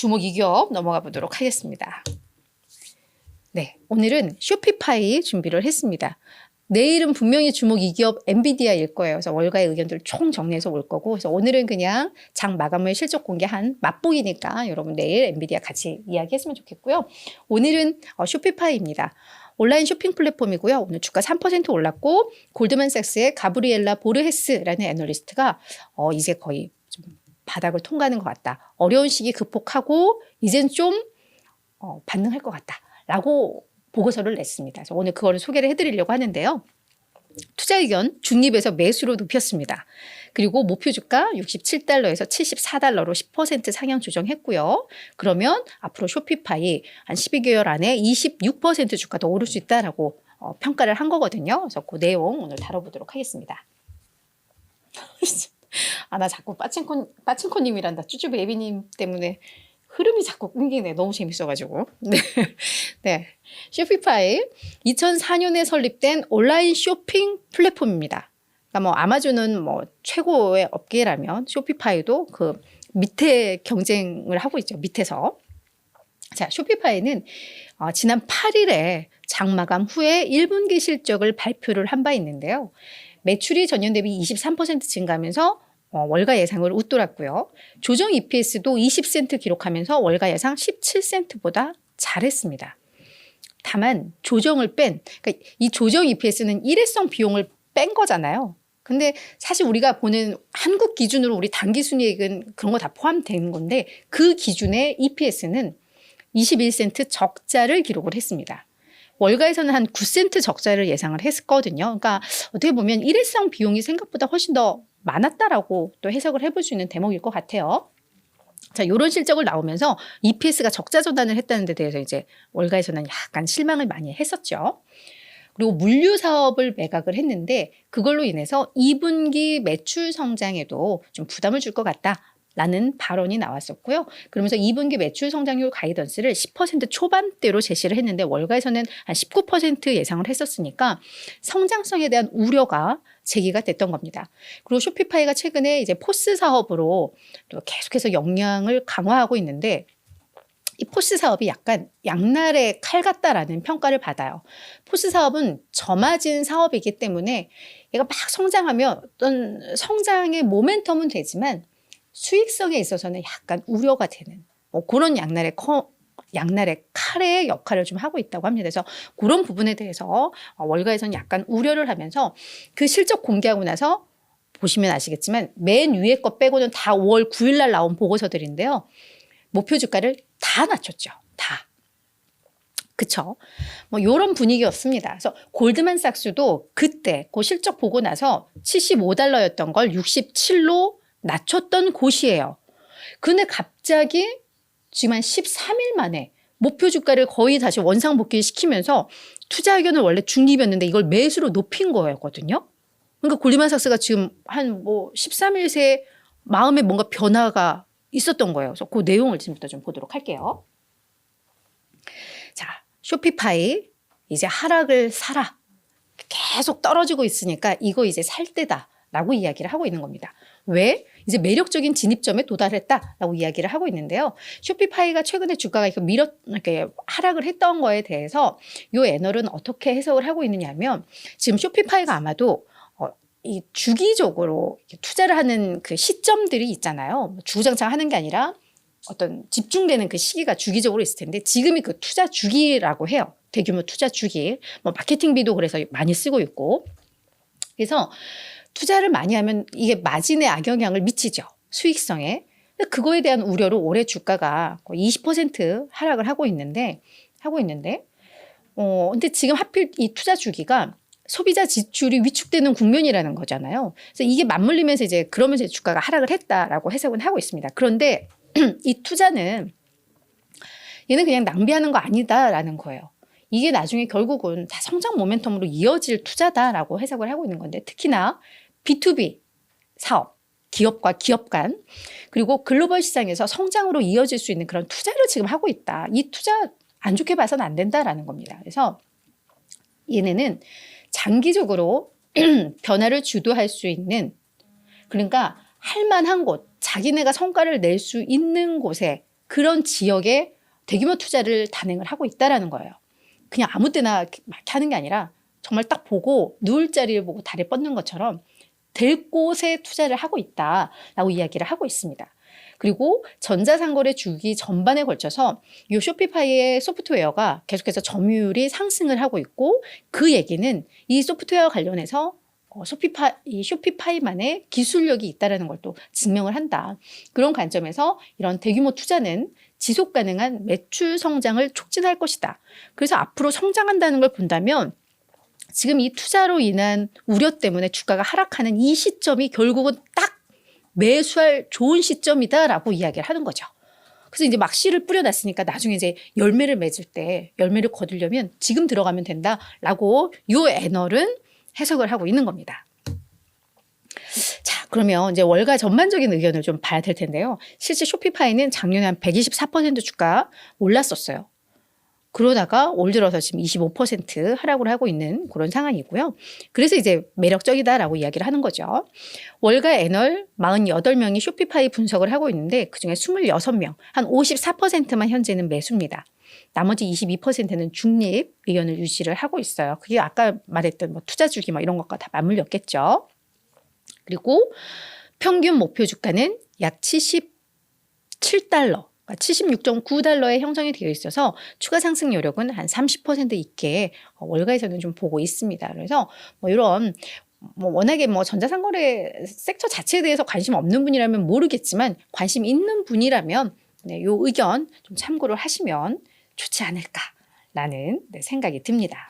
주목 이기업 넘어가 보도록 하겠습니다. 네, 오늘은 쇼피파이 준비를 했습니다. 내일은 분명히 주목 이기업 엔비디아일 거예요. 그래서 월가의 의견들을 총 정리해서 올 거고, 그래서 오늘은 그냥 장 마감 후에 실적 공개한 맛보기니까 여러분 내일 엔비디아 같이 이야기했으면 좋겠고요. 오늘은 어, 쇼피파이입니다. 온라인 쇼핑 플랫폼이고요. 오늘 주가 3% 올랐고 골드만삭스의 가브리엘라 보르헤스라는 애널리스트가 어, 이제 거의 좀 바닥을 통과하는 것 같다. 어려운 시기 극복하고 이젠 좀 어, 반등할 것 같다라고 보고서를 냈습니다. 그래서 오늘 그거를 소개를 해드리려고 하는데요. 투자 의견 중립에서 매수로 높였습니다. 그리고 목표 주가 67달러에서 74달러로 10% 상향 조정했고요. 그러면 앞으로 쇼피파이 한 12개월 안에 26% 주가 더 오를 수 있다라고 어, 평가를 한 거거든요. 그래서 그 내용 오늘 다뤄보도록 하겠습니다. 아, 나 자꾸 빠친코, 빠친코님이란다. 쭈쭈 베이비님 때문에 흐름이 자꾸 끊기네. 너무 재밌어가지고. 네. 네. 쇼피파이 2004년에 설립된 온라인 쇼핑 플랫폼입니다. 그러니까 뭐 아마존은 뭐 최고의 업계라면 쇼피파이도 그 밑에 경쟁을 하고 있죠. 밑에서. 자, 쇼피파이는 어, 지난 8일에 장 마감 후에 1분기 실적을 발표를 한 바 있는데요. 매출이 전년 대비 23% 증가하면서 어, 월가 예상을 웃돌았고요. 조정 EPS도 20센트 기록하면서 월가 예상 17센트보다 잘했습니다. 다만 조정을 뺀, 그러니까 이 조정 EPS는 일회성 비용을 뺀 거잖아요. 근데 사실 우리가 보는 한국 기준으로 우리 단기 순이익은 그런 거 다 포함된 건데 그 기준의 EPS는 21센트 적자를 기록을 했습니다. 월가에서는 한 9센트 적자를 예상을 했거든요. 그러니까 어떻게 보면 일회성 비용이 생각보다 훨씬 더 많았다라고 또 해석을 해볼 수 있는 대목일 것 같아요. 자, 요런 실적을 나오면서 EPS가 적자 전환을 했다는 데 대해서 이제 월가에서는 약간 실망을 많이 했었죠. 그리고 물류 사업을 매각을 했는데 그걸로 인해서 2분기 매출 성장에도 좀 부담을 줄 것 같다. 라는 발언이 나왔었고요. 그러면서 2분기 매출 성장률 가이던스를 10% 초반대로 제시를 했는데 월가에서는 한 19% 예상을 했었으니까 성장성에 대한 우려가 제기가 됐던 겁니다. 그리고 쇼피파이가 최근에 이제 포스 사업으로 또 계속해서 역량을 강화하고 있는데 이 포스 사업이 약간 양날의 칼 같다라는 평가를 받아요. 포스 사업은 저마진 사업이기 때문에 얘가 막 성장하면 어떤 성장의 모멘텀은 되지만 수익성에 있어서는 약간 우려가 되는 뭐 그런 양날의 커, 양날의 칼의 역할을 좀 하고 있다고 합니다. 그래서 그런 부분에 대해서 어, 월가에서는 약간 우려를 하면서 그 실적 공개하고 나서 보시면 아시겠지만 맨 위에 거 빼고는 다 5월 9일 날 나온 보고서들인데요. 목표 주가를 다 낮췄죠. 다. 그쵸? 뭐, 요런 분위기였습니다. 그래서 골드만삭스도 그때 그 실적 보고 나서 75달러였던 걸 67로 낮췄던 곳이에요. 근데 갑자기 지금 한 13일 만에 목표 주가를 거의 다시 원상복귀 시키면서 투자 의견은 원래 중립이었는데 이걸 매수로 높인 거였거든요. 그러니까 골리만삭스가 지금 한 뭐 13일 새 마음에 뭔가 변화가 있었던 거예요. 그래서 그 내용을 지금부터 좀 보도록 할게요. 자, 쇼피파이 이제 하락을 사라. 계속 떨어지고 있으니까 이거 이제 살 때다라고 이야기를 하고 있는 겁니다. 왜? 이제 매력적인 진입점에 도달했다라고 이야기를 하고 있는데요. 쇼피파이가 최근에 주가가 이렇게 밀어 이렇게 하락을 했던 거에 대해서 요 애널은 어떻게 해석을 하고 있느냐면 지금 쇼피파이가 아마도 어, 이 주기적으로 투자를 하는 그 시점들이 있잖아요. 뭐 주구장창 하는 게 아니라 어떤 집중되는 그 시기가 주기적으로 있을 텐데 지금이 그 투자 주기라고 해요. 대규모 투자 주기. 뭐 마케팅비도 그래서 많이 쓰고 있고. 그래서 투자를 많이 하면 이게 마진에 악영향을 미치죠. 수익성에. 그거에 대한 우려로 올해 주가가 거의 20% 하락을 하고 있는데 하고 있는데 어 근데 지금 하필 이 투자 주기가 소비자 지출이 위축되는 국면이라는 거잖아요. 그래서 이게 맞물리면서 이제 그러면서 주가가 하락을 했다라고 해석은 하고 있습니다. 그런데 이 투자는 얘는 그냥 낭비하는 거 아니다라는 거예요. 이게 나중에 결국은 다 성장 모멘텀으로 이어질 투자다라고 해석을 하고 있는 건데 특히나 B2B 사업, 기업과 기업 간 그리고 글로벌 시장에서 성장으로 이어질 수 있는 그런 투자를 지금 하고 있다. 이 투자 안 좋게 봐서는 안 된다라는 겁니다. 그래서 얘네는 장기적으로 변화를 주도할 수 있는 그러니까 할 만한 곳, 자기네가 성과를 낼 수 있는 곳에 그런 지역에 대규모 투자를 단행을 하고 있다라는 거예요. 그냥 아무 때나 막 하는 게 아니라 정말 딱 보고 누울 자리를 보고 다리 뻗는 것처럼 될 곳에 투자를 하고 있다라고 이야기를 하고 있습니다. 그리고 전자상거래 주기 전반에 걸쳐서 이 쇼피파이의 소프트웨어가 계속해서 점유율이 상승을 하고 있고 그 얘기는 이 소프트웨어 관련해서 어, 쇼피파, 이 쇼피파이만의 기술력이 있다라는 걸또 증명을 한다. 그런 관점에서 이런 대규모 투자는 지속 가능한 매출 성장을 촉진할 것이다. 그래서 앞으로 성장한다는 걸 본다면 지금 이 투자로 인한 우려 때문에 주가가 하락하는 이 시점이 결국은 딱 매수할 좋은 시점이다라고 이야기를 하는 거죠. 그래서 이제 막 씨를 뿌려놨으니까 나중에 이제 열매를 맺을 때 열매를 거두려면 지금 들어가면 된다라고 요 애널은 해석을 하고 있는 겁니다. 자, 그러면 이제 월가 전반적인 의견을 좀 봐야 될 텐데요. 실제 쇼피파이는 작년에 한 124% 주가 올랐었어요. 그러다가 올 들어서 지금 25% 하락을 하고 있는 그런 상황이고요. 그래서 이제 매력적이다라고 이야기를 하는 거죠. 월가 애널 48명이 쇼피파이 분석을 하고 있는데 그중에 26명, 한 54%만 현재는 매수입니다. 나머지 22%는 중립 의견을 유지를 하고 있어요. 그게 아까 말했던 뭐 투자 주기 뭐 이런 것과 다 맞물렸겠죠. 그리고 평균 목표 주가는 약 77달러, 76.9달러에 형성이 되어 있어서 추가 상승 여력은 한 30% 있게 어, 월가에서는 좀 보고 있습니다. 그래서 뭐 이런 뭐 워낙에 뭐 전자상거래 섹터 자체에 대해서 관심 없는 분이라면 모르겠지만 관심 있는 분이라면 네, 요 의견 좀 참고를 하시면 좋지 않을까라는 네, 생각이 듭니다.